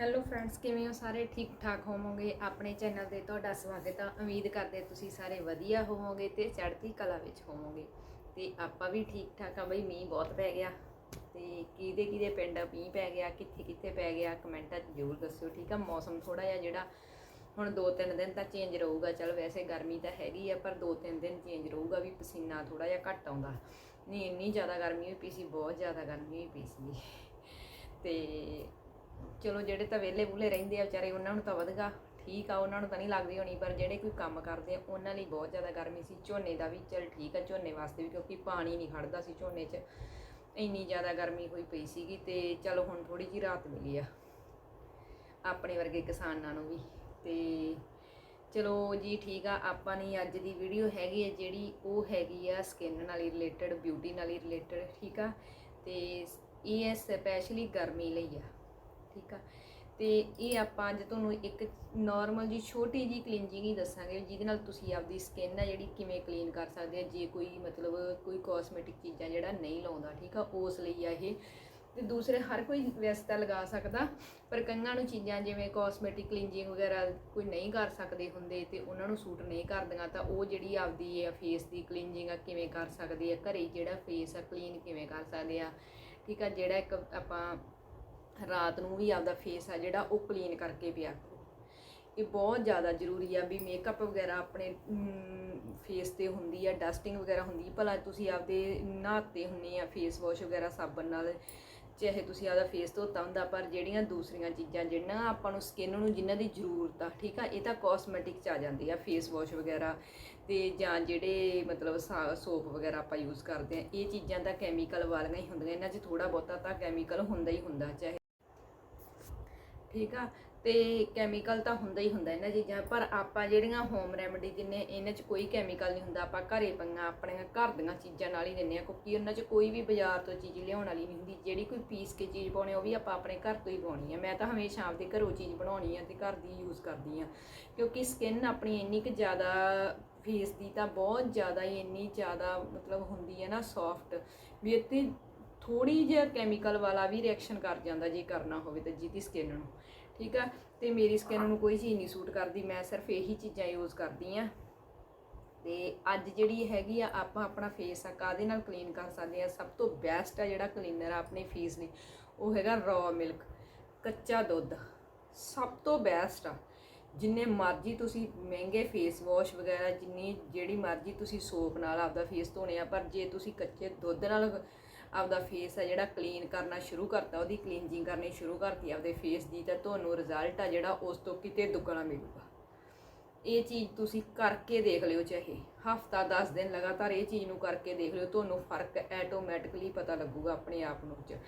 Hello friends ਕਿਵੇਂ ਹੋ ਸਾਰੇ? ਠੀਕ ਠਾਕ ਹੋਵੋਗੇ? ਆਪਣੇ ਚੈਨਲ ਤੇ ਤੁਹਾਡਾ ਸਵਾਗਤ ਆ। ਉਮੀਦ ਕਰਦੇ ਤੁਸੀਂ ਸਾਰੇ ਵਧੀਆ ਹੋਵੋਗੇ ਤੇ ਚੜ੍ਹਦੀ ਕਲਾ ਵਿੱਚ ਹੋਵੋਗੇ। ਤੇ ਆਪਾਂ ਵੀ ਠੀਕ ਠਾਕ ਆ ਬਈ, ਮੀਂਹ ਬਹੁਤ ਪੈ ਗਿਆ। ਤੇ ਕਿਹਦੇ ਕਿਹਦੇ ਪਿੰਡ ਮੀਂਹ ਪੈ ਗਿਆ, ਕਿੱਥੇ ਕਿੱਥੇ ਪੈ ਗਿਆ? ਕਮੈਂਟਾਂ 'ਚ ਜ਼ਰੂਰ ਦੱਸਿਓ, ਠੀਕ ਆ? ਮੌਸਮ ਥੋੜਾ ਜਿਹਾ ਜਿਹੜਾ ਹੁਣ 2-3 ਦਿਨ ਤਾਂ ਚੇਂਜ ਰਹੂਗਾ। ਚਲ ਵੈਸੇ ਗਰਮੀ ਤਾਂ ਹੈਗੀ ਆ, ਪਰ 2-3 ਦਿਨ ਚੇਂਜ ਰਹੂਗਾ, ਵੀ ਪਸੀਨਾ ਥੋੜਾ ਜਿਹਾ ਘੱਟ ਆਉਂਦਾ। ਨਹੀਂ, ਇੰਨੀ ਜ਼ਿਆਦਾ ਗਰਮੀ ਹੋਈ ਪਈ ਸੀ, ਬਹੁਤ ਜ਼ਿਆਦਾ ਗਰਮੀ ਹੋਈ ਪਈ ਸੀ। ਤੇ ਚਲੋ ਜਿਹੜੇ ਤਾਂ ਵਿਹਲੇ ਬੁਲੇ ਰਹਿੰਦੇ ਆ ਵਿਚਾਰੇ, ਉਹਨਾਂ ਨੂੰ ਤਾਂ ਵਧਗਾ। ਠੀਕ ਆ, ਉਹਨਾਂ ਨੂੰ ਤਾਂ ਨਹੀਂ ਲੱਗਦੀ ਹੋਣੀ, ਪਰ ਜਿਹੜੇ ਕੋਈ ਕੰਮ ਕਰਦੇ ਆ, ਉਹਨਾਂ ਲਈ ਬਹੁਤ ਜ਼ਿਆਦਾ ਗਰਮੀ ਸੀ। ਝੋਨੇ ਦਾ ਵੀ ਚਲ ਠੀਕ ਆ, ਝੋਨੇ ਵਾਸਤੇ ਵੀ, ਕਿਉਂਕਿ ਪਾਣੀ ਨਹੀਂ ਖੜਦਾ ਸੀ ਝੋਨੇ 'ਚ। ਇੰਨੀ ਜ਼ਿਆਦਾ ਗਰਮੀ ਹੋਈ ਪਈ ਸੀਗੀ ਤੇ ਚਲੋ ਹੁਣ ਥੋੜੀ ਜਿਹੀ ਰਾਹਤ ਮਿਲੀ ਆ। ਆਪਣੇ ਵਰਗੇ ਕਿਸਾਨਾਂ ਨੂੰ ਵੀ। ਤੇ ਚਲੋ ਜੀ ਠੀਕ ਆ, ਆਪਾਂ ਨੇ ਅੱਜ ਦੀ ਵੀਡੀਓ ਹੈਗੀ ਹੈ ਜਿਹੜੀ, ਉਹ ਹੈਗੀ ਆ ਸਕਿਨ ਨਾਲ ਹੀ ਰਿਲੇਟਡ, ਬਿਊਟੀ ਨਾਲ ਹੀ ਰਿਲੇਟਡ, ਠੀਕ ਆ? ਤੇ ਇਹ ਹੈ ਸਪੈਸ਼ਲੀ ਗਰਮੀ ਲਈ ਆ। ਠੀਕ ਆ। ਤੇ ਇਹ ਆਪਾਂ ਅੱਜ ਤੁਹਾਨੂੰ ਇੱਕ ਨਾਰਮਲ ਜੀ ਛੋਟੀ ਜੀ ਕਲੀਨਜਿੰਗ ਹੀ ਦੱਸਾਂਗੇ, ਜਿਹਦੇ ਨਾਲ ਤੁਸੀਂ ਆਪਦੀ ਸਕਿਨ ਆ ਜਿਹੜੀ ਕਿਵੇਂ ਕਲੀਨ ਕਰ ਸਕਦੇ ਆ, ਜੇ ਕੋਈ ਮਤਲਬ ਕੋਈ ਕਾਸਮੈਟਿਕ ਚੀਜ਼ਾਂ ਜਿਹੜਾ ਨਹੀਂ ਲਾਉਂਦਾ, ਠੀਕ ਆ, ਉਸ ਲਈ ਆ ਇਹ। ਤੇ ਦੂਸਰੇ ਹਰ ਕੋਈ ਵਿਅਸਤਾ ਲਗਾ ਸਕਦਾ, ਪਰ ਕਈਆਂ ਨੂੰ ਚੀਜ਼ਾਂ ਜਿਵੇਂ ਕਾਸਮੈਟਿਕ ਕਲੀਨਜਿੰਗ ਵਗੈਰਾ ਕੋਈ ਨਹੀਂ ਕਰ ਸਕਦੇ ਹੁੰਦੇ ਤੇ ਉਹਨਾਂ ਨੂੰ ਸੂਟ ਨਹੀਂ ਕਰਦੀਆਂ, ਤਾਂ ਉਹ ਜਿਹੜੀ ਆਪਦੀ ਆ ਫੇਸ ਦੀ ਕਲੀਨਜਿੰਗ ਆ ਕਿਵੇਂ ਕਰ ਸਕਦੇ ਆ, ਘਰੇ ਜਿਹੜਾ ਫੇਸ ਆ ਕਲੀਨ ਕਿਵੇਂ ਕਰ ਸਕਦੇ ਆ, ਠੀਕ ਆ, ਜਿਹੜਾ ਇੱਕ ਆਪਾਂ ਰਾਤ ਨੂੰ ਵੀ ਆਪਦਾ ਫੇਸ ਆ ਜਿਹੜਾ ਉਹ ਕਲੀਨ ਕਰਕੇ ਪਿਆ ਕਰੋ। ਇਹ ਬਹੁਤ ਜ਼ਿਆਦਾ ਜ਼ਰੂਰੀ ਆ ਵੀ ਮੇਕਅਪ ਵਗੈਰਾ ਆਪਣੇ ਫੇਸ ਤੇ ਹੁੰਦੀ ਆ ਡਸਟਿੰਗ ਵਗੈਰਾ ਹੁੰਦੀ ਭਲਾ ਤੁਸੀਂ ਆਪਦੇ ਨਹਾਤੇ ਹੁੰਨੇ ਆ ਫੇਸ ਵਾਸ਼ ਵਗੈਰਾ ਸਾਬਣ ਨਾਲ, ਚਾਹੇ ਤੁਸੀਂ ਆਪਦਾ ਫੇਸ ਧੋਤਾ ਹੁੰਦਾ, ਪਰ ਜਿਹੜੀਆਂ ਦੂਸਰੀਆਂ ਚੀਜ਼ਾਂ ਜਿਹੜੀਆਂ ਆਪਾਂ ਨੂੰ ਸਕਿਨ ਨੂੰ ਜਿਨ੍ਹਾਂ ਦੀ ਜ਼ਰੂਰਤ ਆ, ਠੀਕ ਆ, ਇਹ ਤਾਂ ਕਾਸਮੈਟਿਕ ਚ ਆ ਜਾਂਦੀ ਆ ਫੇਸ ਵਾਸ਼ ਵਗੈਰਾ ਤੇ ਜਾਂ ਜਿਹੜੇ ਮਤਲਬ ਸੋਪ ਵਗੈਰਾ ਆਪਾਂ ਯੂਜ਼ ਕਰਦੇ ਆ, ਇਹ ਚੀਜ਼ਾਂ ਤਾਂ ਕੈਮੀਕਲ ਵਾਲੀਆਂ ਹੀ ਹੁੰਦੀਆਂ, ਇਹਨਾਂ 'ਚ ਥੋੜਾ ਬਹੁਤਾ ਤਾਂ ਕੈਮੀਕਲ ਹੁੰਦਾ ਹੀ ਹੁੰਦਾ, ਚਾਹੇ ਠੀਕ ਆ? ਤੇ ਕੈਮੀਕਲ ਤਾਂ ਹੁੰਦਾ ਹੀ ਹੁੰਦਾ ਇਹਨਾਂ ਚੀਜ਼ਾਂ, ਪਰ ਆਪਾਂ ਜਿਹੜੀਆਂ ਹੋਮ ਰੈਮਡੀ ਦਿੰਨੇ ਇਹਨਾਂ 'ਚ ਕੋਈ ਕੈਮੀਕਲ ਨਹੀਂ ਹੁੰਦਾ। ਆਪਾਂ ਘਰੇ ਪਈਆਂ, ਆਪਣੀਆਂ ਘਰ ਦੀਆਂ ਚੀਜ਼ਾਂ ਨਾਲ ਹੀ ਦਿੰਨੇ ਆ ਕਿਉਂਕਿ ਉਹਨਾਂ 'ਚ ਕੋਈ ਵੀ ਬਾਜ਼ਾਰ ਤੋਂ ਚੀਜ਼ ਲਿਆਉਣ ਵਾਲੀ ਨਹੀਂ ਹੁੰਦੀ। ਜਿਹੜੀ ਕੋਈ ਪੀਸ ਕੇ ਚੀਜ਼ ਪਾਉਣੀ, ਉਹ ਵੀ ਆਪਾਂ ਆਪਣੇ ਘਰ ਤੋਂ ਹੀ ਪਾਉਣੀ ਆ। ਮੈਂ ਤਾਂ ਹਮੇਸ਼ਾ ਆਪਦੇ ਘਰੋਂ ਚੀਜ਼ ਬਣਾਉਣੀ ਆ ਤੇ ਘਰ ਦੀ ਯੂਜ਼ ਕਰਦੀ ਆ। ਕਿਉਂਕਿ ਸਕਿਨ ਆਪਣੀ ਇੰਨੀ ਕੁ ਜ਼ਿਆਦਾ ਫੇਸ ਦੀ ਤਾਂ ਬਹੁਤ ਜ਼ਿਆਦਾ ਹੀ ਇੰਨੀ ਜ਼ਿਆਦਾ ਮਤਲਬ ਹੁੰਦੀ ਹੈ ਨਾ ਸੌਫਟ ਵੀ ਇੱਥੇ ਥੋੜੀ ਜਿਹਾ ਕੈਮੀਕਲ ਵਾਲਾ ਵੀ ਰਿਐਕਸ਼ਨ ਕਰ ਜਾਂਦਾ ਜੇ ਕਰਨਾ ਹੋਵੇ ਤਾਂ ਜਿਹਦੀ ਸਕਿਨ ਨੂੰ। ਠੀਕ ਆ? ਤੇ ਮੇਰੀ ਸਕਿਨ ਨੂੰ ਕੋਈ ਚੀਜ਼ ਨਹੀਂ ਸੂਟ ਕਰਦੀ, ਮੈਂ ਸਿਰਫ ਇਹੀ ਚੀਜ਼ਾਂ ਯੂਜ਼ ਕਰਦੀ ਆ। ਤੇ ਅੱਜ ਜਿਹੜੀ ਹੈਗੀ ਆ, ਆਪਾਂ ਆਪਣਾ ਫੇਸ ਆ ਕਾਦੇ ਨਾਲ ਕਲੀਨ ਕਰ ਸਕਦੇ ਆ? ਸਭ ਤੋਂ ਬੈਸਟ ਆ ਜਿਹੜਾ ਕਲੀਨਰ ਆ ਆਪਣੇ ਫੇਸ ਲਈ ਉਹ ਹੈਗਾ ਰॉ ਮਿਲਕ ਕੱਚਾ ਦੁੱਧ। ਸਭ ਤੋਂ ਬੈਸਟ ਆ। ਜਿੰਨੇ ਮਰਜ਼ੀ ਤੁਸੀਂ ਮਹਿੰਗੇ ਫੇਸ ਵਾਸ਼ ਵਗੈਰਾ, ਜਿੰਨੀ ਜਿਹੜੀ ਮਰਜ਼ੀ ਤੁਸੀਂ ਸੋਪ ਨਾਲ ਆਪਦਾ ਫੇਸ ਧੋਣੇ ਆ, ਪਰ ਜੇ ਤੁਸੀਂ ਕੱਚੇ ਦੁੱਧ ਨਾਲ ਆਪਦਾ ਫੇਸ ਆ ਜਿਹੜਾ ਕਲੀਨ ਕਰਨਾ ਸ਼ੁਰੂ ਕਰਤਾ, ਉਹਦੀ ਕਲੀਨਜਿੰਗ ਕਰਨੀ ਸ਼ੁਰੂ ਕਰਤੀ ਆਪਦੇ ਫੇਸ ਦੀ, ਤਾਂ ਤੁਹਾਨੂੰ ਰਿਜ਼ਲਟ ਆ ਜਿਹੜਾ ਉਸ ਤੋਂ ਕਿਤੇ ਦੁੱਗਣਾ ਮਿਲੂਗਾ। ਇਹ ਚੀਜ਼ ਤੁਸੀਂ ਕਰਕੇ ਦੇਖ ਲਿਓ ਚਾਹੇ, ਹਫਤਾ 10 ਦਿਨ ਲਗਾਤਾਰ ਇਹ ਚੀਜ਼ ਨੂੰ ਕਰਕੇ ਦੇਖ ਲਿਓ, ਤੁਹਾਨੂੰ ਫ਼ਰਕ ਆਟੋਮੈਟਿਕਲੀ ਪਤਾ ਲੱਗੂਗਾ ਆਪਣੇ ਆਪ ਨੂੰ ਚ।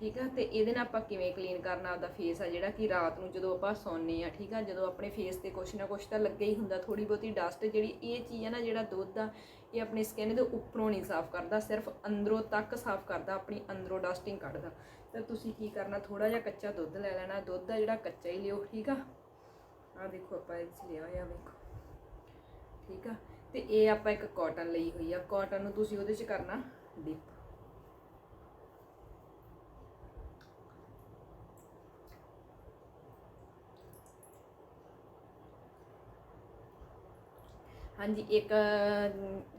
ਠੀਕ ਆ? ਤੇ ਇਹਦੇ ਨਾਲ ਆਪਾਂ ਕਿਵੇਂ ਕਲੀਨ ਕਰਨਾ ਆਪਦਾ ਫੇਸ ਆ, ਜਿਹੜਾ ਕਿ ਰਾਤ ਨੂੰ ਜਦੋਂ ਆਪਾਂ ਸੌਂਨੇ ਆ ਠੀਕ ਆ? ਜਦੋਂ ਆਪਣੇ ਫੇਸ ਤੇ ਕੁਛ ਨਾ ਕੁਛ ਤਾਂ ਲੱਗੇ ਹੀ ਹੁੰਦਾ ਥੋੜੀ ਬਹੁਤੀ ਡਸਟ ਜਿਹੜੀ ਇਹ ਚੀਜ਼ ਆ ਨਾ, ਜਿਹੜਾ ਦੁੱਧ ਆ ਇਹ ਆਪਣੀ ਸਕਿਨ ਦੇ ਉੱਪਰੋਂ ਨਹੀਂ ਸਾਫ਼ ਕਰਦਾ, ਸਿਰਫ ਅੰਦਰੋਂ ਤੱਕ ਸਾਫ਼ ਕਰਦਾ, ਆਪਣੀ ਅੰਦਰੋਂ ਡਸਟਿੰਗ ਕੱਢਦਾ। ਤਾਂ ਤੁਸੀਂ ਕੀ ਕਰਨਾ ਥੋੜਾ ਜਿਹਾ ਕੱਚਾ ਦੁੱਧ ਲੈ ਲੈਣਾ, ਦੁੱਧ ਆ ਜਿਹੜਾ ਕੱਚਾ ਹੀ ਲਿਓ, ਠੀਕ ਆ? ਆ ਦੇਖੋ ਆਪਾਂ ਇਹ 'ਚ ਲਿਆ ਹੋਇਆ, ਵੇਖੋ। ਠੀਕ ਆ? ਤੇ ਇਹ ਆਪਾਂ ਇੱਕ ਕਾਟਨ ਲਈ ਹੋਈ ਆ। ਕਾਟਨ ਨੂੰ ਤੁਸੀਂ ਉਹਦੇ 'ਚ ਕਰਨਾ ਡਿਪ ਹਾਂਜੀ, ਇੱਕ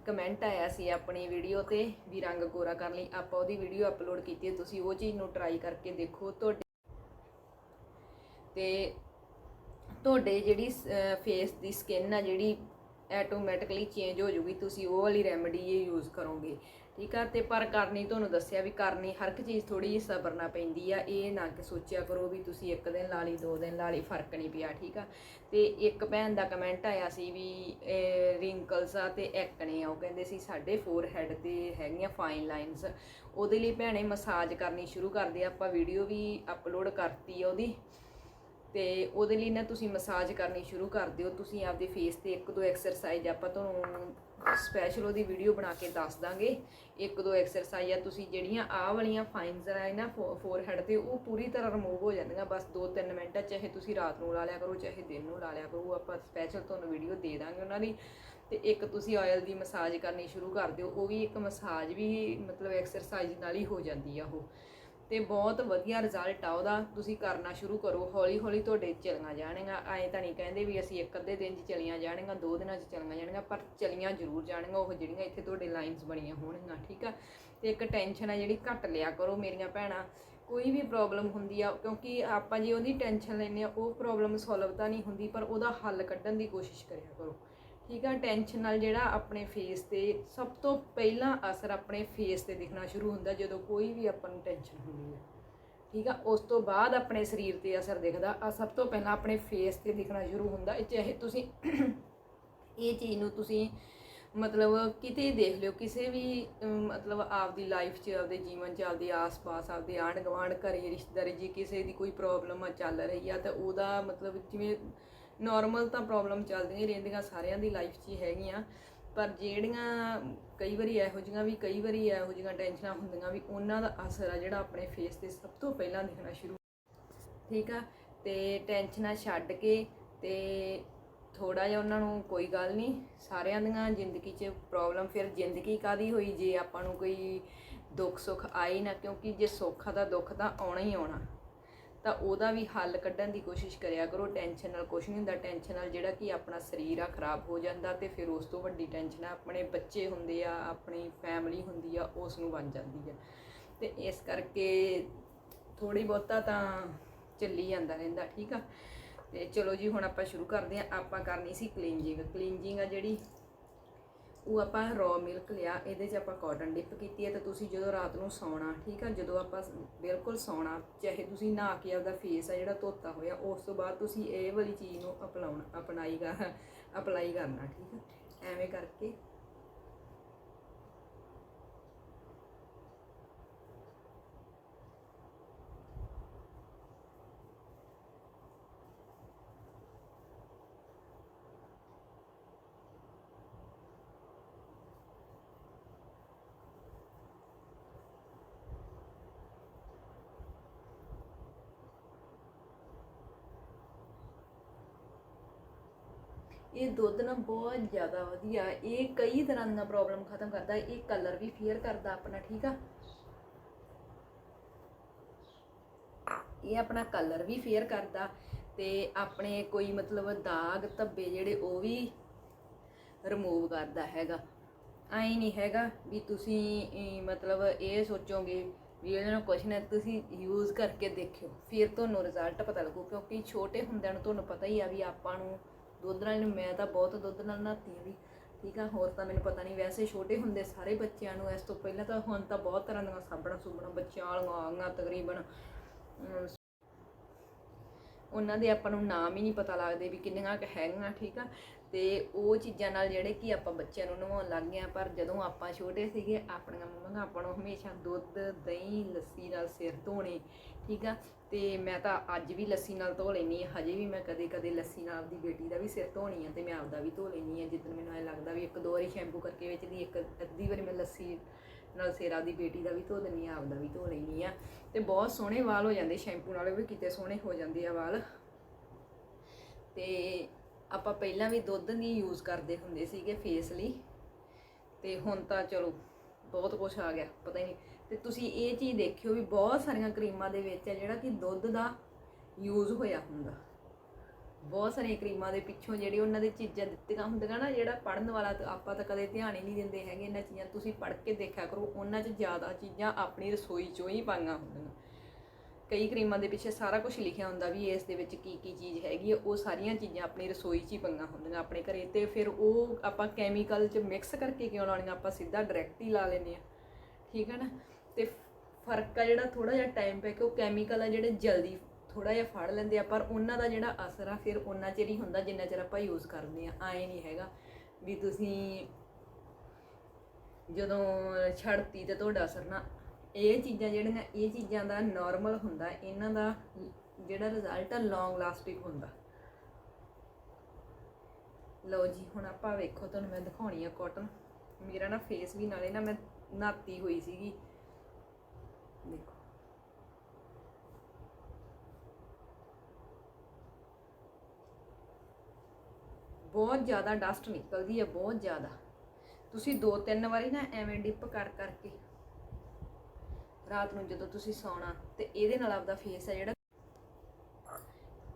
ਕਮੈਂਟ ਆਇਆ ਸੀ ਆਪਣੀ ਵੀਡੀਓ ਤੇ ਵੀ ਰੰਗ ਗੋਰਾ ਕਰਨ ਲਈ। ਆਪਾਂ ਉਹਦੀ ਵੀਡੀਓ ਅਪਲੋਡ ਕੀਤੀ ਹੈ, ਤੁਸੀਂ ਉਹ ਚੀਜ਼ ਨੂੰ ਟਰਾਈ ਕਰਕੇ ਦੇਖੋ। ਤੁਹਾਡੇ ਤੇ ਤੁਹਾਡੇ ਜਿਹੜੀ ਫੇਸ ਦੀ ਸਕਿਨ ਆ ਜਿਹੜੀ ਆਟੋਮੈਟਿਕਲੀ ਚੇਂਜ ਹੋ ਜੂਗੀ ਤੁਸੀਂ ਉਹ ਵਾਲੀ ਰੈਮਡੀ ਇਹ ਯੂਜ਼ ਕਰੋਗੇ। ਠੀਕ ਆ, ਤੇ ਪਰ ਕਰਨੀ ਤੁਹਾਨੂੰ ਦੱਸਿਆ ਵੀ ਕਰਨੀ ਹਰ ਇੱਕ ਚੀਜ਼ ਥੋੜੀ ਜਿਹੀ ਸਬਰਨਾ ਪੈਂਦੀ ਆ, ਇਹ ਨਾ ਕਿ ਸੋਚਿਆ ਕਰੋ ਵੀ ਤੁਸੀਂ ਇੱਕ ਦਿਨ ਲਾ ਲਈ, ਦੋ ਦਿਨ ਲਾ ਲਈ, ਫ਼ਰਕ ਨਹੀਂ ਪਿਆ, ਠੀਕ ਆ। ਤੇ ਇੱਕ ਭੈਣ ਦਾ ਕਮੈਂਟ ਆਇਆ ਸੀ ਵੀ ਰਿੰਕਲਸ ਆ ਤੇ ਐਕਨੇ ਆ, ਉਹ ਕਹਿੰਦੇ ਸੀ ਸਾਡੇ ਫੋਰਹੈਡ ਤੇ ਹੈਗੀਆਂ ਫਾਈਨ ਲਾਈਨਸ ਉਹਦੇ ਲਈ ਭੈਣੇ ਮਸਾਜ ਕਰਨੀ ਸ਼ੁਰੂ ਕਰਦੇ ਆਪਾਂ ਵੀਡੀਓ ਵੀ ਅਪਲੋਡ ਕਰਤੀ ਆ ਉਹਦੀ। ਤੇ ਉਹਦੇ ਲਈ ਨਾ ਤੁਸੀਂ ਮਸਾਜ ਕਰਨੀ ਸ਼ੁਰੂ ਕਰ ਦਿਓ, ਤੁਸੀਂ ਆਪਦੇ ਫੇਸ ਤੇ ਇੱਕ ਦੋ ਐਕਸਰਸਾਈਜ਼ ਆਪਾਂ ਤੁਹਾਨੂੰ ਸਪੈਸ਼ਲ ਉਹਦੀ ਵੀਡੀਓ ਬਣਾ ਕੇ ਦੱਸ ਦਾਂਗੇ। ਇੱਕ ਦੋ ਐਕਸਰਸਾਈਜ਼ ਆ, ਤੁਸੀਂ ਜਿਹੜੀਆਂ ਆਹ ਵਾਲੀਆਂ ਫਾਈਨਸ ਆ ਨਾ ਫੋਰਹੈਡ ਤੇ ਉਹ ਪੂਰੀ ਤਰ੍ਹਾਂ ਰਿਮੂਵ ਹੋ ਜਾਂਦੀਆਂ। ਬਸ 2-3 ਮਿੰਟ ਚਾਹੇ ਤੁਸੀਂ ਰਾਤ ਨੂੰ ਲਾ ਲਿਆ ਕਰੋ, ਚਾਹੇ ਦਿਨ ਨੂੰ ਲਾ ਲਿਆ ਕਰੋ ਆਪਾਂ ਸਪੈਸ਼ਲ ਤੁਹਾਨੂੰ ਵੀਡੀਓ ਦੇ ਦਾਂਗੇ ਉਹਨਾਂ ਦੀ ਤੇ ਇੱਕ ਤੁਸੀਂ ਆਇਲ ਦੀ ਮਸਾਜ ਕਰਨੀ ਸ਼ੁਰੂ ਕਰ ਦਿਓ, ਉਹ ਵੀ ਇੱਕ ਮਸਾਜ ਵੀ ਮਤਲਬ ਐਕਸਰਸਾਈਜ਼ ਨਾਲ ਹੀ ਹੋ ਜਾਂਦੀ ਆ ਉਹ। ਤੇ ਬਹੁਤ ਵਧੀਆ ਰਿਜ਼ਲਟ ਆ ਉਹਦਾ। ਤੁਸੀਂ ਕਰਨਾ ਸ਼ੁਰੂ ਕਰੋ ਹੌਲੀ ਹੌਲੀ ਤੁਹਾਡੇ ਚਲੀਆਂ ਜਾਣਗੀਆਂ। ਐਂ ਤਾਂ ਨਹੀਂ ਕਹਿੰਦੇ ਵੀ ਅਸੀਂ ਇੱਕ ਅੱਧੇ ਦਿਨ 'ਚ ਚਲੀਆਂ ਜਾਣਗੀਆਂ, ਦੋ ਦਿਨਾਂ 'ਚ ਚਲੀਆਂ ਜਾਣਗੀਆਂ, ਪਰ ਚਲੀਆਂ ਜ਼ਰੂਰ ਜਾਣਗੀਆਂ। ਉਹ ਜਿਹੜੀਆਂ ਇੱਥੇ ਤੁਹਾਡੇ ਲਾਈਨਸ ਬਣੀਆਂ ਹੋਣਗੀਆਂ, ਠੀਕ ਆ? ਤੇ ਇੱਕ ਟੈਨਸ਼ਨ ਆ ਜਿਹੜੀ ਘੱਟ ਲਿਆ ਕਰੋ ਮੇਰੀਆਂ ਭੈਣਾਂ। ਕੋਈ ਵੀ ਪ੍ਰੋਬਲਮ ਹੁੰਦੀ ਆ, ਕਿਉਂਕਿ ਆਪਾਂ ਜੇ ਉਹਦੀ ਟੈਨਸ਼ਨ ਲੈਂਦੇ ਆ, ਉਹ ਪ੍ਰੋਬਲਮ ਸੋਲਵ ਤਾਂ ਨਹੀਂ ਹੁੰਦੀ, ਪਰ ਉਹਦਾ ਹੱਲ ਕੱਢਣ ਦੀ ਕੋਸ਼ਿਸ਼ ਕਰਿਆ ਕਰੋ। ਠੀਕ ਆ ਟੈਨਸ਼ਨ ਨਾਲ ਜਿਹੜਾ ਆਪਣੇ ਫੇਸ ਤੇ ਸਭ ਤੋਂ ਪਹਿਲਾਂ ਅਸਰ ਆਪਣੇ ਫੇਸ ਤੇ ਦਿਖਣਾ ਸ਼ੁਰੂ ਹੁੰਦਾ ਜਦੋਂ ਕੋਈ ਵੀ ਆਪਾਂ ਨੂੰ ਟੈਨਸ਼ਨ ਹੁੰਦੀ ਹੈ। ਠੀਕ ਆ, ਉਸ ਤੋਂ ਬਾਅਦ ਆਪਣੇ ਸਰੀਰ ਤੇ ਅਸਰ ਦਿਖਦਾ, ਆ ਸਭ ਤੋਂ ਪਹਿਲਾਂ ਆਪਣੇ ਫੇਸ ਤੇ ਦਿਖਣਾ ਸ਼ੁਰੂ ਹੁੰਦਾ। ਚਾਹੇ ਤੁਸੀਂ ਇਹ ਚੀਜ਼ ਨੂੰ ਤੁਸੀਂ ਮਤਲਬ ਕਿਤੇ ਦੇਖ ਲਿਓ, ਕਿਸੇ ਵੀ ਮਤਲਬ ਆਪਦੀ ਲਾਈਫ 'ਚ, ਆਪਦੇ ਜੀਵਨ 'ਚ, ਆਪਦੇ ਆਸ-ਪਾਸ, ਆਪਦੇ ਆਂਢ ਗੁਆਂਢ ਘਰੇ, ਰਿਸ਼ਤੇਦਾਰੀ ਜੀ ਕਿਸੇ ਦੀ ਕੋਈ ਪ੍ਰੋਬਲਮ ਆ, ਚੱਲ ਰਹੀ ਆ, ਤਾਂ ਉਹਦਾ ਮਤਲਬ ਜਿਵੇਂ ਨਾਰਮਲ ਤਾਂ ਪ੍ਰੋਬਲਮ ਚੱਲਦੀਆਂ ਹੀ ਰਹਿੰਦੀਆਂ ਸਾਰਿਆਂ ਦੀ ਲਾਈਫ 'ਚ ਹੀ ਹੈਗੀਆਂ। ਪਰ ਜਿਹੜੀਆਂ ਕਈ ਵਾਰੀ ਇਹੋ ਜਿਹੀਆਂ ਵੀ, ਕਈ ਵਾਰੀ ਇਹੋ ਜਿਹੀਆਂ ਟੈਨਸ਼ਨਾਂ ਹੁੰਦੀਆਂ ਵੀ ਉਹਨਾਂ ਦਾ ਅਸਰ ਆ ਜਿਹੜਾ ਆਪਣੇ ਫੇਸ ਤੇ ਸਭ ਤੋਂ ਪਹਿਲਾਂ ਦਿਖਣਾ ਸ਼ੁਰੂ। ਠੀਕ ਆ? ਤੇ ਟੈਨਸ਼ਨਾਂ ਛੱਡ ਕੇ ਤੇ ਥੋੜਾ ਜਿਹਾ ਉਹਨਾਂ ਨੂੰ ਕੋਈ ਗੱਲ ਨਹੀਂ, ਸਾਰਿਆਂ ਦੀਆਂ ਜ਼ਿੰਦਗੀ 'ਚ ਪ੍ਰੋਬਲਮ ਫਿਰ ਜ਼ਿੰਦਗੀ ਕਾਦੀ ਹੋਈ? ਜੇ ਆਪਾਂ ਨੂੰ ਕੋਈ ਦੁੱਖ ਸੁੱਖ ਆਈ ਨਾ, ਕਿਉਂਕਿ ਜੇ ਸੁੱਖ ਦਾ ਦੁੱਖ ਤਾਂ ਆਉਣਾ ਹੀ ਆਉਣਾ। ਤਾਂ ਉਹਦਾ ਵੀ ਹੱਲ ਕੱਢਣ ਦੀ ਕੋਸ਼ਿਸ਼ ਕਰਿਆ ਕਰੋ। ਟੈਨਸ਼ਨ ਨਾਲ ਕੁਝ ਨਹੀਂ ਹੁੰਦਾ। ਟੈਨਸ਼ਨ ਨਾਲ ਜਿਹੜਾ ਕਿ ਆਪਣਾ ਸਰੀਰ ਆ ਖਰਾਬ ਹੋ ਜਾਂਦਾ ਤੇ ਫਿਰ ਉਸ ਤੋਂ ਵੱਡੀ ਟੈਨਸ਼ਨ ਆ ਆਪਣੇ ਬੱਚੇ ਹੁੰਦੇ ਆ, ਆਪਣੀ ਫੈਮਿਲੀ ਹੁੰਦੀ ਆ ਉਸ ਨੂੰ ਬਣ ਜਾਂਦੀ ਆ। ਤੇ ਇਸ ਕਰਕੇ ਥੋੜੀ ਬਹੁਤਾ ਤਾਂ ਚੱਲੀ ਜਾਂਦਾ ਰਹਿੰਦਾ, ਠੀਕ ਆ? ਤੇ ਚਲੋ ਜੀ, ਹੁਣ ਆਪਾਂ ਸ਼ੁਰੂ ਕਰਦੇ ਆ ਆਪਾਂ ਕਰਨੀ ਸੀ ਕਲੀਨਜਿੰਗ ਕਲੀਨਜਿੰਗ ਆ ਜਿਹੜੀ ਉਹ ਆਪਾਂ ਰॉ ਮਿਲਕ ਲਿਆ, ਇਹਦੇ 'ਚ ਆਪਾਂ ਕਾਟਨ ਡਿਪ ਕੀਤੀ ਹੈ ਤਾਂ ਤੁਸੀਂ ਜਦੋਂ ਰਾਤ ਨੂੰ ਸੌਣਾ, ਠੀਕ ਆ, ਜਦੋਂ ਆਪਾਂ ਬਿਲਕੁਲ ਸੌਣਾ, ਚਾਹੇ ਤੁਸੀਂ ਨਹਾ ਕੇ ਆਪਦਾ ਫੇਸ ਆ ਜਿਹੜਾ ਧੋਤਾ ਹੋਇਆ, ਉਸ ਤੋਂ ਬਾਅਦ ਤੁਸੀਂ ਇਹ ਵਾਲੀ ਚੀਜ਼ ਨੂੰ ਅਪਣਾਉਣਾ ਅਪਣਾਈ ਕਰ ਅਪਲਾਈ ਕਰਨਾ, ਠੀਕ ਆ। ਐਵੇਂ ਕਰਕੇ ਇਹ ਦੁੱਧ ਨਾ ਬਹੁਤ ਜ਼ਿਆਦਾ ਵਧੀਆ ਇਹ ਕਈ ਤਰ੍ਹਾਂ ਦਾ ਪ੍ਰੋਬਲਮ ਖਤਮ ਕਰਦਾ ਇਹ ਕਲਰ ਵੀ ਫੇਅਰ ਕਰਦਾ ਆਪਣਾ, ਠੀਕ ਆ? ਇਹ ਆਪਣਾ ਕਲਰ ਵੀ ਫੇਅਰ ਕਰਦਾ ਤੇ ਆਪਣੇ ਕੋਈ ਮਤਲਬ ਦਾਗ ਧੱਬੇ ਜਿਹੜੇ ਉਹ ਵੀ ਰਿਮੂਵ ਕਰਦਾ ਹੈਗਾ। ਐਂ ਨਹੀਂ ਹੈਗਾ ਵੀ ਤੁਸੀਂ ਮਤਲਬ ਇਹ ਸੋਚੋਗੇ ਵੀ ਇਹਨਾਂ ਨੂੰ ਕੁਛ ਨਾ ਤੁਸੀਂ ਯੂਜ਼ ਕਰਕੇ ਦੇਖਿਓ। ਫਿਰ ਤੁਹਾਨੂੰ ਰਿਜ਼ਲਟ ਪਤਾ ਲੱਗੂ ਕਿਉਂਕਿ ਛੋਟੇ ਹੁੰਦਿਆਂ ਨੂੰ ਤੁਹਾਨੂੰ ਪਤਾ ਹੀ ਆ ਵੀ ਆਪਾਂ ਨੂੰ ਦੁੱਧ ਨਾਲ ਮੈਂ ਤਾਂ ਬਹੁਤ ਦੁੱਧ ਨਾਲ ਨਹਾਤੀ ਵੀ, ਠੀਕ ਆ, ਹੋਰ ਤਾਂ ਮੈਨੂੰ ਪਤਾ ਨਹੀਂ ਵੈਸੇ ਛੋਟੇ ਹੁੰਦੇ ਸਾਰੇ ਬੱਚਿਆਂ ਨੂੰ ਇਸ ਤੋਂ ਪਹਿਲਾਂ ਤਾਂ ਹੁਣ ਤਾਂ ਬਹੁਤ ਤਰ੍ਹਾਂ ਦੀਆਂ ਸਾਬਣਾਂ ਸੁਬਣਾ ਬੱਚਿਆਂ ਵਾਲੀਆਂ ਆ ਤਕਰੀਬਨ ਉਹਨਾਂ ਦੇ ਆਪਾਂ ਨੂੰ ਨਾਮ ਹੀ ਨਹੀਂ ਪਤਾ ਲੱਗਦੇ ਵੀ ਕਿੰਨੀਆਂ ਕੁ ਹੈਗੀਆਂ, ਠੀਕ ਆ? ਤੇ ਉਹ ਚੀਜ਼ਾਂ ਨਾਲ ਜਿਹੜੇ ਕਿ ਆਪਾਂ ਬੱਚਿਆਂ ਨੂੰ ਨਵਾਉਣ ਲੱਗ ਗਏ ਆ, ਪਰ ਜਦੋਂ ਆਪਾਂ ਛੋਟੇ ਸੀਗੇ, ਆਪਣੀਆਂ ਮੰਮਾਂ ਆਪਾਂ ਨੂੰ ਹਮੇਸ਼ਾ ਦੁੱਧ, ਦਹੀਂ, ਲੱਸੀ ਨਾਲ ਸਿਰ ਧੋਣੇ, ਠੀਕ ਆ? ਤੇ ਮੈਂ ਤਾਂ ਅੱਜ ਵੀ ਲੱਸੀ ਨਾਲ ਧੋ ਲੈਣੀ ਆ ਹਜੇ ਵੀ ਮੈਂ ਕਦੇ ਕਦੇ ਲੱਸੀ ਨਾਲ ਆਪਦੀ ਬੇਟੀ ਦਾ ਵੀ ਸਿਰ ਧੋਣੀ ਆ ਤੇ ਮੈਂ ਆਪਦਾ ਵੀ ਧੋ ਲੈਣੀ ਆ ਜਿੱਦਣ ਮੈਨੂੰ ਐ ਲੱਗਦਾ ਵੀ ਇੱਕ ਦੋ ਵਾਰੀ ਸ਼ੈਂਪੂ ਕਰਕੇ ਵਿੱਚ ਦੀ ਇੱਕ ਅੱਧੀ ਵਾਰੀ ਮੈਂ ਲੱਸੀ ਨਾਲ ਸੇਰਾ ਦੀ ਬੇਟੀ ਦਾ ਵੀ ਧੋ ਦਿੰਨੀ ਆ, ਆਪਦਾ ਵੀ ਧੋ ਲੈਣੀ ਆ। ਤੇ ਬਹੁਤ ਸੋਹਣੇ ਵਾਲ ਹੋ ਜਾਂਦੇ, ਸ਼ੈਂਪੂ ਨਾਲ ਵੀ ਕਿਤੇ ਸੋਹਣੇ ਹੋ ਜਾਂਦੇ ਆ ਵਾਲ। ਤੇ ਆਪਾਂ ਪਹਿਲਾਂ ਵੀ ਦੁੱਧ ਨਹੀਂ ਯੂਜ਼ ਕਰਦੇ ਹੁੰਦੇ ਸੀਗੇ ਫੇਸ ਲਈ। ਤੇ ਹੁਣ ਤਾਂ ਚਲੋ, ਬਹੁਤ ਕੁਝ ਆ ਗਿਆ, ਪਤਾ ਹੀ ਨਹੀਂ। ਤੇ ਤੁਸੀਂ ਇਹ ਚੀਜ਼ ਦੇਖਿਓ ਵੀ ਬਹੁਤ ਸਾਰੀਆਂ ਕਰੀਮਾਂ ਦੇ ਵਿੱਚ ਹੈ ਜਿਹੜਾ ਕਿ ਦੁੱਧ ਦਾ ਯੂਜ਼ ਹੋਇਆ ਹੁੰਦਾ। ਬਹੁਤ ਸਾਰੀਆਂ ਕਰੀਮਾਂ ਦੇ ਪਿੱਛੋਂ ਜਿਹੜੇ ਉਹਨਾਂ ਦੇ ਚੀਜ਼ਾਂ ਦਿੱਤੀਆਂ ਹੁੰਦੀਆਂ ਨਾ, ਜਿਹੜਾ ਪੜਨ ਵਾਲਾ ਆਪਾਂ ਤਾਂ ਕਦੇ ਧਿਆਨ ਹੀ ਨਹੀਂ ਦਿੰਦੇ ਹੈਗੇ ਇਹਨਾਂ ਚੀਜ਼ਾਂ। ਤੁਸੀਂ ਪੜ੍ਹ ਕੇ ਦੇਖਿਆ ਕਰੋ, ਉਹਨਾਂ 'ਚ ਜ਼ਿਆਦਾ ਚੀਜ਼ਾਂ ਆਪਣੀ ਰਸੋਈ 'ਚੋਂ ਹੀ ਪਾਈਆਂ ਹੁੰਦੀਆਂ। ਕਈ ਕਰੀਮਾਂ ਦੇ ਪਿੱਛੇ ਸਾਰਾ ਕੁਝ ਲਿਖਿਆ ਹੁੰਦਾ ਵੀ ਇਸ ਦੇ ਵਿੱਚ ਕੀ ਕੀ ਚੀਜ਼ ਹੈਗੀ ਹੈ ਉਹ ਸਾਰੀਆਂ ਚੀਜ਼ਾਂ ਆਪਣੀ ਰਸੋਈ 'ਚ ਹੀ ਪਈਆਂ ਹੁੰਦੀਆਂ ਆਪਣੇ ਘਰੇ। ਤੇ ਫਿਰ ਉਹ ਆਪਾਂ ਕੈਮੀਕਲ 'ਚ ਮਿਕਸ ਕਰਕੇ ਕਿਉਂ ਲਾਉਣੀਆਂ, ਆਪਾਂ ਸਿੱਧਾ ਡਾਇਰੈਕਟ ਹੀ ਲਾ ਲੈਂਦੇ ਆ ਠੀਕ ਹੈ ਨਾ? ਤੇ ਫ਼ਰਕ ਆ ਜਿਹੜਾ ਥੋੜਾ ਜਿਹਾ ਟਾਈਮ ਪੈ ਕੇ, ਉਹ ਕੈਮੀਕਲ ਆ ਜਿਹੜੇ ਜਲਦੀ ਥੋੜਾ ਜਿਹਾ ਫੜ ਲੈਂਦੇ ਆ, ਪਰ ਉਹਨਾਂ ਦਾ ਜਿਹੜਾ ਅਸਰ ਆ, ਫਿਰ ਉਹਨਾਂ ਚਿਰ ਹੀ ਹੁੰਦਾ ਜਿੰਨਾ ਚਿਰ ਆਪਾਂ ਯੂਜ਼ ਕਰਦੇ ਆ ਆਏ ਨਹੀਂ ਹੈਗਾ ਵੀ ਤੁਸੀਂ ਜਦੋਂ ਛੱਡਤੀ ਤੇ ਤੁਹਾਡਾ ਅਸਰ ਨਾ, ਇਹ ਚੀਜ਼ਾਂ ਜਿਹੜੀਆਂ, ਇਹ ਚੀਜ਼ਾਂ ਦਾ ਨਾਰਮਲ ਹੁੰਦਾ, ਇਹਨਾਂ ਦਾ ਜਿਹੜਾ ਰਿਜ਼ਲਟ ਆ ਲੌਂਗ ਲਾਸਟਿੰਗ ਹੁੰਦਾ। ਲਓ ਜੀ, ਹੁਣ ਆਪਾਂ ਵੇਖੋ, ਤੁਹਾਨੂੰ ਮੈਂ ਦਿਖਾਉਣੀ ਆ ਕਾਟਨ ਮੇਰਾ ਨਾ ਫੇਸ ਵੀ ਨਾਲੇ ਨਾ ਮੈਂ ਨਾਤੀ ਹੋਈ ਸੀਗੀ। ਦੇਖੋ। ਬਹੁਤ ਜ਼ਿਆਦਾ ਡਸਟ ਨਿਕਲਦੀ ਹੈ ਬਹੁਤ ਜ਼ਿਆਦਾ। ਤੁਸੀਂ ਦੋ ਤਿੰਨ ਵਾਰੀ ਨਾ ਐਵੇਂ ਡਿਪ ਕਰ ਕਰਕੇ ਰਾਤ ਨੂੰ ਜਦੋਂ ਤੁਸੀਂ ਸੌਣਾ ਤੇ ਇਹਦੇ ਨਾਲ ਆਪਦਾ ਫੇਸ ਹੈ ਜਿਹੜਾ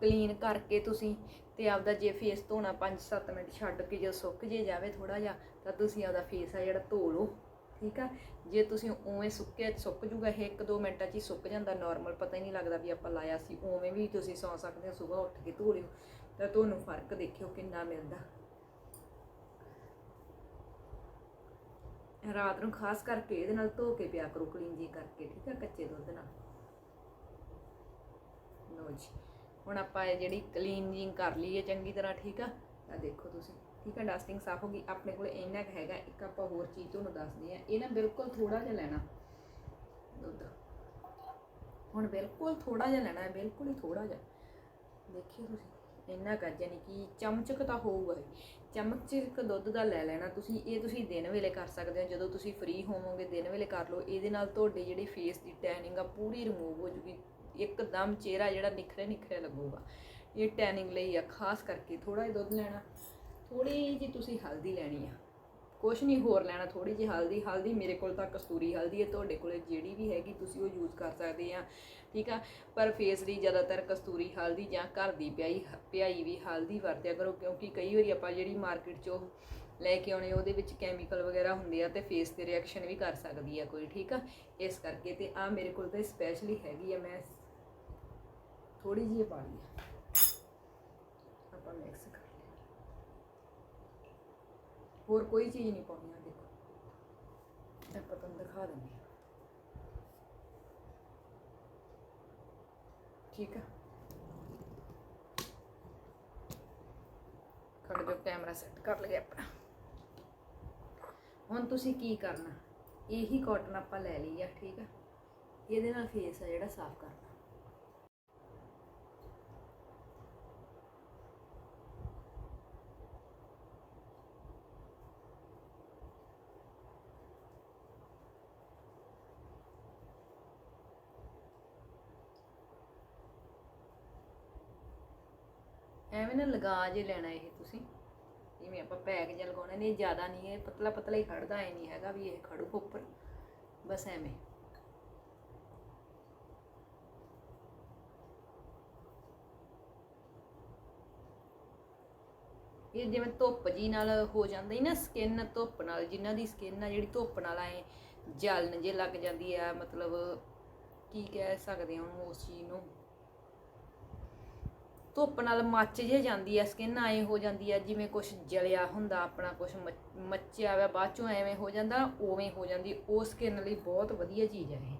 ਕਲੀਨ ਕਰਕੇ ਤੁਸੀਂ ਤੇ ਆਪਦਾ ਜੇ ਫੇਸ ਧੋਣਾ 5-7 ਮਿੰਟ ਛੱਡ ਕੇ ਜੇ ਸੁੱਕ ਜੇ ਜਾਵੇ ਥੋੜਾ ਜਿਹਾ, ਤਾਂ ਤੁਸੀਂ ਆਪਦਾ ਫੇਸ ਆ ਜਿਹੜਾ ਧੋ ਲਓ, ਠੀਕ ਆ? ਜੇ ਤੁਸੀਂ ਉਵੇਂ ਸੁੱਕਿਆ ਸੁੱਕ ਜੂਗਾ, ਇਹ 1-2 ਮਿੰਟਾਂ 'ਚ ਹੀ ਸੁੱਕ ਜਾਂਦਾ। ਨਾਰਮਲ ਪਤਾ ਹੀ ਨਹੀਂ ਲੱਗਦਾ ਵੀ ਆਪਾਂ ਲਾਇਆ ਸੀ, ਉਵੇਂ ਵੀ ਤੁਸੀਂ ਸੌ ਸਕਦੇ ਹੋ ਸਵੇਰ ਉੱਠ ਕੇ ਧੋ ਲਿਓ। ਤਾਂ ਤੁਹਾਨੂੰ ਫ਼ਰਕ ਦੇਖਿਓ ਕਿੰਨਾ ਮਿਲਦਾ। ਰਾਤ ਨੂੰ ਖਾਸ ਕਰਕੇ ਇਹਦੇ ਨਾਲ ਧੋ ਕੇ ਪਿਆ ਕਰੋ ਕਲੀਨ ਜੀ ਕਰਕੇ, ਠੀਕ ਆ, ਕੱਚੇ ਦੁੱਧ ਨਾਲ। ਲਓ ਜੀ, ਹੁਣ ਆਪਾਂ ਇਹ ਜਿਹੜੀ ਕਲੀਨਿੰਗ ਕਰ ਲਈ ਹੈ ਚੰਗੀ ਤਰ੍ਹਾਂ, ਠੀਕ ਆ? ਆ ਦੇਖੋ ਤੁਸੀਂ, ਠੀਕ ਆ ਡਸਟਿੰਗ ਸਾਫ਼ ਹੋ ਗਈ। ਆਪਣੇ ਕੋਲ ਇੰਨਾ ਕੁ ਹੈਗਾ, ਇੱਕ ਆਪਾਂ ਹੋਰ ਚੀਜ਼ ਤੁਹਾਨੂੰ ਦੱਸਦੇ ਆ ਇਹ ਨਾ ਬਿਲਕੁਲ ਥੋੜਾ ਜਿਹਾ ਲੈਣਾ, ਦੁੱਧ। ਹੁਣ ਬਿਲਕੁਲ ਥੋੜਾ ਜਿਹਾ ਲੈਣਾ ਹੈ, ਬਿਲਕੁਲ ਹੀ ਥੋੜਾ ਜਿਹਾ। ਦੇਖਿਓ ਤੁਸੀਂ। ਇੰਨਾ ਕਰ ਜਾਨੀ ਕਿ ਚਮਚਕ ਤਾਂ ਹੋਊਗਾ ਚਮਚਕ ਦੁੱਧ ਦਾ ਲੈ ਲੈਣਾ ਤੁਸੀਂ, ਇਹ ਤੁਸੀਂ ਦਿਨ ਵੇਲੇ ਕਰ ਸਕਦੇ ਹੋ। ਜਦੋਂ ਤੁਸੀਂ ਫ੍ਰੀ ਹੋਵੋਗੇ, ਦਿਨ ਵੇਲੇ ਕਰ ਲਓ। ਇਹਦੇ ਨਾਲ ਤੁਹਾਡੇ ਜਿਹੜੀ ਫੇਸ ਦੀ ਟੈਨਿੰਗ ਆ, ਪੂਰੀ ਰਿਮੂਵ ਹੋ ਜੂਗੀ। ਇੱਕਦਮ ਚਿਹਰਾ ਜਿਹੜਾ ਨਿਖਰੇ ਨਿਖਰੇ ਲੱਗੂਗਾ। ਇਹ ਟੈਨਿੰਗ ਲਈ ਆ, ਖਾਸ ਕਰਕੇ ਥੋੜਾ ਜਿਹਾ ਦੁੱਧ ਲੈਣਾ। ਥੋੜੀ ਜਿਹੀ ਤੁਸੀਂ ਹਲਦੀ ਲੈਣੀ ਆ। ਕੁਛ ਨਹੀਂ ਹੋਰ ਲੈਣਾ ਥੋੜੀ ਜਿਹੀ ਹਲਦੀ ਹਲਦੀ ਮੇਰੇ ਕੋਲ ਤਾਂ ਕਸਤੂਰੀ ਹਲਦੀ ਹੈ, ਤੁਹਾਡੇ ਕੋਲੇ ਜਿਹੜੀ ਵੀ ਹੈਗੀ ਤੁਸੀਂ ਉਹ ਯੂਜ਼ ਕਰ ਸਕਦੇ ਆ, ਠੀਕ ਆ? ਪਰ ਫੇਸ ਲਈ ਜ਼ਿਆਦਾਤਰ ਕਸਤੂਰੀ ਹਲਦੀ ਜਾਂ ਘਰ ਦੀ ਪਿਆਈ ਪਿਆਈ ਵੀ ਹਲਦੀ ਵਰਤਿਆ ਕਰੋ, ਕਿਉਂਕਿ ਕਈ ਵਾਰੀ ਆਪਾਂ ਜਿਹੜੀ ਮਾਰਕੀਟ 'ਚ ਉਹ ਲੈ ਕੇ ਆਉਣੇ, ਉਹਦੇ ਵਿੱਚ ਕੈਮੀਕਲ ਵਗੈਰਾ ਹੁੰਦੇ ਆ ਤੇ ਫੇਸ ਤੇ ਰਿਐਕਸ਼ਨ ਵੀ ਕਰ ਸਕਦੀ ਆ ਕੋਈ, ਠੀਕ ਆ? ਇਸ ਕਰਕੇ ਤੇ ਆ ਮੇਰੇ ਕੋਲ ਤਾਂ ਸਪੈਸ਼ਲੀ ਹੈਗੀ ਆ, ਮੈਂ ਥੋੜੀ ਜਿਹੀ ਪਾ ਲਈ ਆਪਾਂ ਮਿਕਸ ਕਰ ਹੋਰ ਕੋਈ ਚੀਜ਼ ਨਹੀਂ ਪਾਉਣੀ ਆ, ਦੇਖੋ। ਆਪਾਂ ਤੁਹਾਨੂੰ ਦਿਖਾ ਦਿੰਦੀ ਹਾਂ ਠੀਕ ਆ? ਖੜ ਜੋ ਕੈਮਰਾ ਸੈੱਟ ਕਰ ਲਿਆ ਆਪਣਾ ਹੁਣ ਤੁਸੀਂ ਕੀ ਕਰਨਾ? ਇਹੀ ਕਾਟਨ ਆਪਾਂ ਲੈ ਲਈ ਆ, ਠੀਕ ਆ? ਇਹਦੇ ਨਾਲ ਫੇਸ ਆ ਜਿਹੜਾ ਸਾਫ਼ ਕਰਨਾ। ਐਵੇਂ ਨਾ ਲਗਾ ਜੇ ਲੈਣਾ ਇਹ ਤੁਸੀਂ। ਜਿਵੇਂ ਆਪਾਂ ਪੈਕ ਜਿਹਾ ਲਗਾਉਣਾ, ਨਹੀਂ, ਜ਼ਿਆਦਾ ਨਹੀਂ ਇਹ ਪਤਲਾ ਪਤਲਾ ਹੀ ਖੜਦਾ, ਐ ਨਹੀਂ ਹੈਗਾ ਵੀ ਇਹ ਖੜੂ ਉੱਪਰ। ਬਸ ਐਵੇਂ। ਇਹ ਜਿਵੇਂ ਧੁੱਪ ਜੀ ਨਾਲ ਹੋ ਜਾਂਦਾ ਹੀ ਨਾ ਸਕਿਨ ਧੁੱਪ ਨਾਲ, ਜਿਨ੍ਹਾਂ ਦੀ ਸਕਿਨ ਆ, ਜਿਹੜੀ ਧੁੱਪ ਨਾਲ ਐ ਜਲਨ ਜੇ ਲੱਗ ਜਾਂਦੀ ਆ, ਮਤਲਬ ਕੀ ਕਹਿ ਸਕਦੇ ਹਾਂ ਉਹਨੂੰ ਉਸ ਚੀਜ਼ ਨੂੰ। ਧੁੱਪ ਨਾਲ ਮੱਚ ਜੇ ਜਾਂਦੀ ਐ ਸਕਿਨ ਐ ਹੋ ਜਾਂਦੀ ਐ ਜਿਵੇਂ ਕੁਝ ਜਲਿਆ ਹੁੰਦਾ, ਆਪਣਾ ਕੁਝ ਮੱਚਿਆ ਹੋਇਆ, ਬਾਅਦ ਚੋਂ ਐਵੇਂ ਹੋ ਜਾਂਦਾ, ਉਵੇਂ ਹੋ ਜਾਂਦੀ, ਉਹ ਸਕਿਨ ਲਈ ਬਹੁਤ ਵਧੀਆ ਚੀਜ਼ ਹੈ ਇਹ।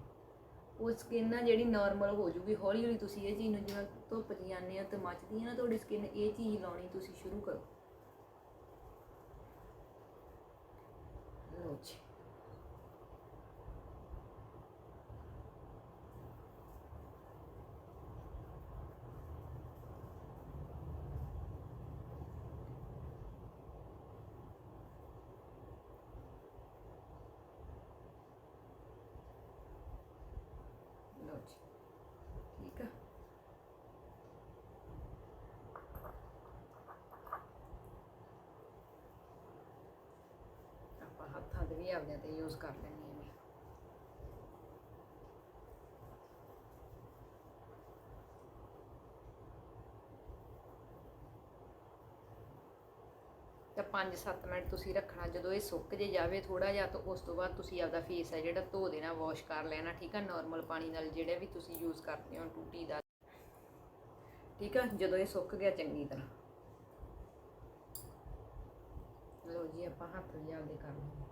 ਉਹ ਸਕਿਨ ਆ ਜਿਹੜੀ ਨਾਰਮਲ ਹੋ ਜੂਗੀ ਹੌਲੀ ਹੌਲੀ ਤੁਸੀਂ ਇਹ ਚੀਜ਼ ਨੂੰ ਜਿਵੇਂ ਧੁੱਪ 'ਚ ਜਾਂਦੇ ਆ ਤੇ ਮੱਚਦੀ ਆ ਨਾ ਤੁਹਾਡੀ ਸਕਿਨ ਇਹ ਚੀਜ਼ ਲਾਉਣੀ ਤੁਸੀਂ ਸ਼ੁਰੂ ਕਰੋ। ਲਓ ਜੀ ਲਓ ਜੀ ਠੀਕ ਆ ਆਪਾਂ ਹੱਥਾਂ ਦੇ ਵੀ ਆਪਦਿਆਂ ਤੇ ਯੂਜ਼ ਕਰ ਲੈਣੀ ਹੈ ਤਾਂ 5-7 ਮਿੰਟ ਤੁਸੀਂ ਰੱਖਣਾ, ਜਦੋਂ ਇਹ ਸੁੱਕ ਜੇ ਜਾਵੇ ਥੋੜਾ ਜਿਹਾ, ਤਾਂ ਉਸ ਤੋਂ ਬਾਅਦ ਤੁਸੀਂ ਆਪਦਾ ਫੇਸ ਹੈ ਜਿਹੜਾ ਧੋ ਦੇਣਾ ਵਾਸ਼ ਕਰ ਲੈਣਾ, ਠੀਕ ਆ? ਨਾਰਮਲ ਪਾਣੀ ਨਾਲ ਜਿਹੜਾ ਵੀ ਤੁਸੀਂ ਯੂਜ਼ ਕਰਦੇ ਹੋ, ਟੂਟੀ ਦਾ। ਠੀਕ ਆ? ਜਦੋਂ ਇਹ ਸੁੱਕ ਗਿਆ ਚੰਗੀ ਤਰ੍ਹਾਂ। ਲਓ ਜੀ, ਆਪਾਂ ਹੱਥ ਵੀ ਆਪਦੇ ਕਰ ਲਵਾਂਗੇ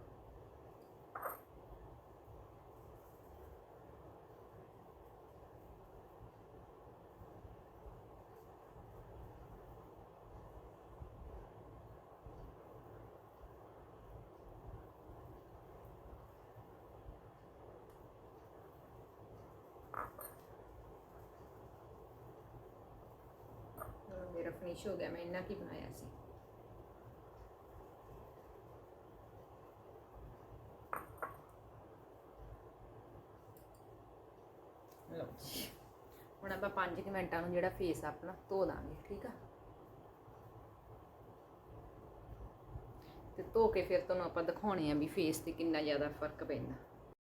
ਹੁਣ ਮੇਰਾ ਫਿਨਿਸ਼ ਹੋ ਗਿਆ, ਮੈਂ ਇੰਨਾ ਕੀ ਬਣਾਇਆ ਸੀ। ਲਓ ਹੁਣ ਆਪਾਂ 5 ਮਿੰਟਾਂ ਨੂੰ ਜਿਹੜਾ ਫੇਸ ਆਪਣਾ ਧੋ ਦਾਂਗੇ, ਠੀਕ ਆ? ਤੇ ਧੋ ਕੇ ਫਿਰ ਤੁਹਾਨੂੰ ਆਪਾਂ ਦਿਖਾਉਣੇ ਆ ਵੀ ਫੇਸ ਤੇ ਕਿੰਨਾ ਜ਼ਿਆਦਾ ਫ਼ਰਕ ਪੈਂਦਾ।